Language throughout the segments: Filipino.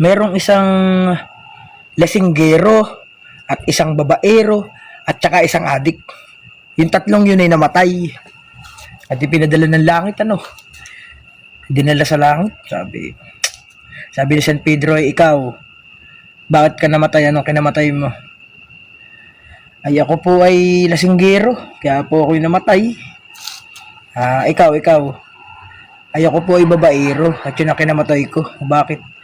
merong isang lasinggero at isang babaero at saka isang adik. Yung tatlong yun ay namatay. At ipinadala ng langit, ano? Dinala sa langit, sabi. Sabi ni San Pedro ay ikaw, bakit ka namatay? Anong kinamatay mo? Ay ako po ay lasinggero, kaya po ako'y namatay. Ah, ikaw, ikaw. Ay ako po ay babaero, at yun ang kinamatay ko. Bakit?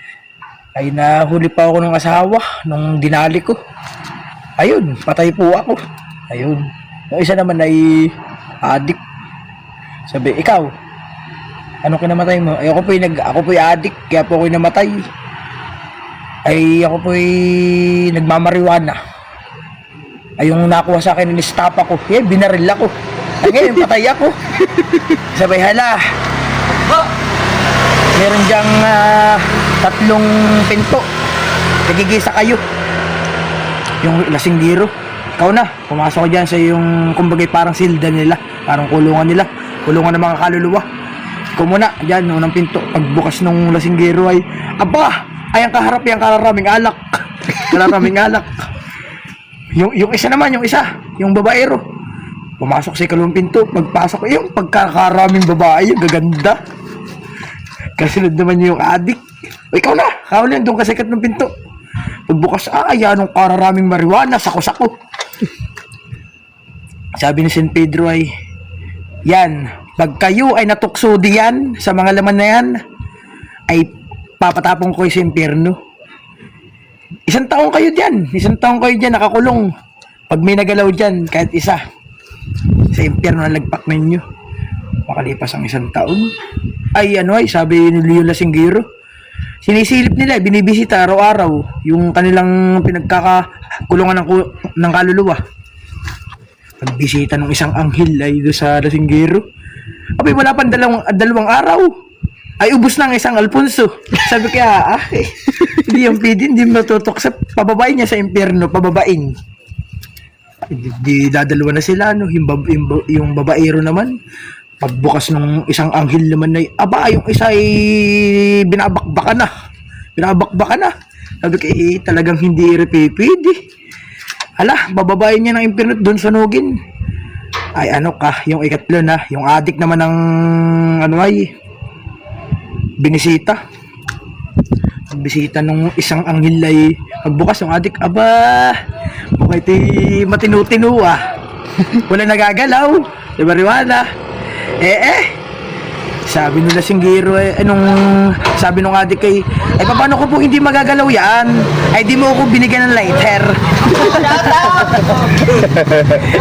Ay nahuli pa ako ng asawa nung dinali ko. Ayun, patay po ako. Ayun. Yung isa naman ay adik. Sabi, ikaw, ano kinamatay mo? Ay ako po ay nag, ako po ay adik, kaya po ako namatay. Ay ako po ay nagmamariwana. Ay yung nakuha sa akin, nilistapa ko. Eh, binaril ako. Ay ngayon, patay ako. Sabay, hala. Meron diyang ah, tatlong pinto. Nagigisa kayo. Yung lasinggiro. Ikaw na, pumasok ko dyan sa yung, kumbaga parang silda nila. Parang kulungan nila. Kulungan ng mga kaluluwa. Ikaw muna, dyan, unang pinto. Pagbukas ng lasinggiro ay, aba! Ay, ang kaharap yung kararaming alak. kararaming alak. Yung, yung isa naman, yung isa, yung babaero. Pumasok sa ikalawang pinto. Pagpasok, yung pagkakaraming babae, yung gaganda. Kasunod naman yung adik. O, ikaw na, kahuli doon ka sa ikat ng pinto. Pagbukas, ah, yan ang kararaming marijuana, sako-sako. Sabi ni San Pedro ay, yan, pag kayo ay natukso diyan sa mga laman na yan, ay papatapong ko sa impyerno. Isang taong kayo dyan, isang taong kayo dyan nakakulong. Pag may nagalaw dyan, kahit isa, sa impyerno na lagpak ninyo. Makalipas ang isang taon. Ay ano ay, sabi ni Leo Lasinggero, sinisilip nila, binibisita araw-araw yung kanilang pinagkakakulungan ng, ng kaluluwa. Pagbisita ng isang anghel ay do sa Lasinggero. Abay, wala pang dalawang, dalawang araw. Ay, ubus na ang isang Alfonso. Sabi kaya, ah, eh, hindi yung pwede, hindi matutok sa pababain niya sa impyerno, pababain. Di, di dadalawa na sila, no? Yung, bab, yung, yung babaero naman, pagbukas ng isang anghel naman ay, aba, yung isa ay binabakbakan na. Binabakbakan na. Sabi ko, eh, talagang hindi repipid eh. Hala, bababayin niya ng impyerno doon sa nugin. Ay, ano ka, yung ikatlo na, yung adik naman ng, ano ay, binisita. Bisita nung isang anghel ay pagbukas ng adik, aba, mukha iti matinu-tinu ah. Wala nagagalaw. Di ba? Eh eh. Sabi nila singgiro eh, anong sabi nung adik kay, ay paano ko po hindi magagalaw yan? Ay di mo ako binigyan ng lighter.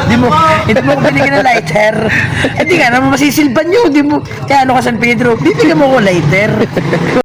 di mo, hindi mo ako binigyan ng lighter. Eh di nga naman masisilban nyo, di mo, kaya ano ka San Pedro, bibigyan mo ako lighter.